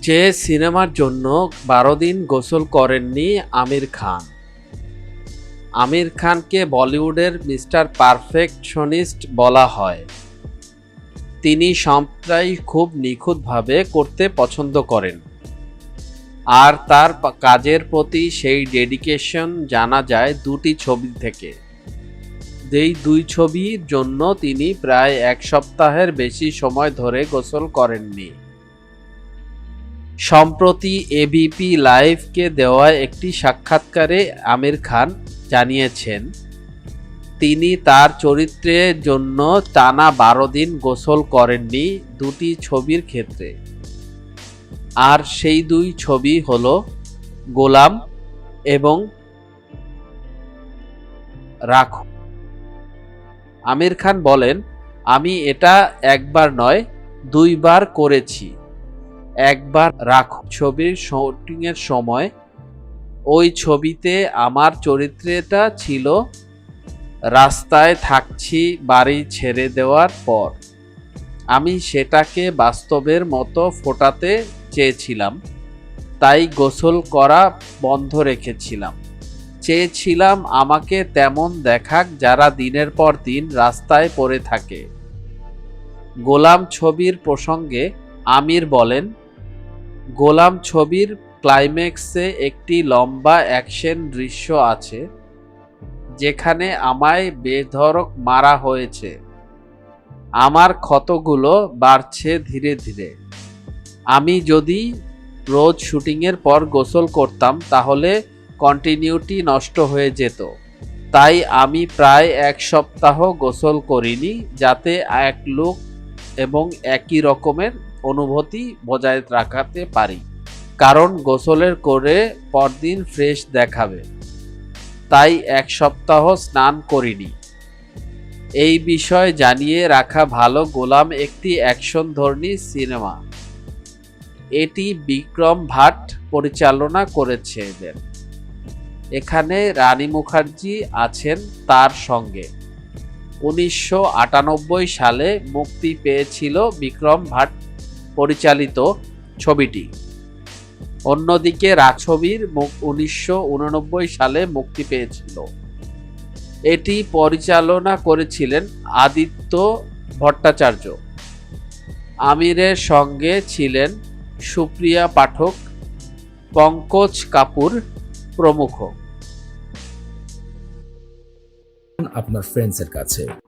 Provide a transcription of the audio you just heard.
যে সিনেমার জন্য বারো দিন গোসল করেননি আমির খান। আমির খানকে বলিউডের মিস্টার পারফেকশনিস্ট বলা হয়। তিনি সবটাই খুব নিখুঁতভাবে করতে পছন্দ করেন। আর তার কাজের প্রতি সেই ডেডিকেশন জানা যায় দুটি ছবি থেকে। যেই দুই ছবির জন্য তিনি প্রায় এক সপ্তাহের বেশি সময় ধরে গোসল করেননি। সম্প্রতি এবিপি লাইভকে দেওয়া একটি সাক্ষাৎকারে আমির খান জানিয়েছেন, তিনি তার চরিত্রের জন্য টানা বারো দিন গোসল করেননি দুটি ছবির ক্ষেত্রে। আর সেই দুই ছবি হল গোলাম এবং রাখো। আমির খান বলেন, আমি এটা একবার নয়, দুইবার করেছি। একবার রাখো। ছবির শুটিংয়ের সময় ওই ছবিতে আমার চরিত্রটা ছিল রাস্তায় থাকছি বাড়ি ছেড়ে দেওয়ার পর। আমি সেটাকে বাস্তবের মতো ফোটাতে চেয়েছিলাম, তাই গোসল করা বন্ধ রেখেছিলাম। চেয়েছিলাম আমাকে তেমন দেখাক যারা দিনের পর দিন রাস্তায় পড়ে থাকে। গোলাম ছবির প্রসঙ্গে আমির বলেন গোলাম ছবির ক্লাইম্যাক্সে একটি লম্বা অ্যাকশন দৃশ্য আছে, যেখানে আমায় বেধরক মারা হয়েছে। আমার ক্ষতগুলো বাড়ছে ধীরে ধীরে। আমি যদি রোজ শুটিংয়ের পর গোসল করতাম, তাহলে কন্টিনিউটি নষ্ট হয়ে যেত। তাই আমি প্রায় এক সপ্তাহ গোসল করিনি, যাতে এক লুক এবং একই রকমের অনুভূতি বজায় রাখাতে পারি। কারণ গোসলের করে পরদিন ফ্রেশ দেখাবে। তাই এক সপ্তাহ স্নান করিনি। এই বিষয় জানিয়ে রাখা ভালো গোলাম একটি অ্যাকশন ধর্মী সিনেমা। এটি বিক্রম ভাট পরিচালনা করেছেন এখানে রানী মুখার্জি আছেন তার সঙ্গে। উনিশশো আটানব্বই সালে মুক্তি পেয়েছিল বিক্রম ভাট পরিচালিত ছবিটি। অন্যদিকে রাছবির উনিশশো উননব্বই সালে মুক্তি পেয়েছিল। এটি পরিচালনা করেছিলেন আদিত্য ভট্টাচার্য। আমিরের সঙ্গে ছিলেন সুপ্রিয়া পাঠক, পঙ্কজ কাপুর প্রমুখ। আপনার ফ্রেন্ডসের কাছে।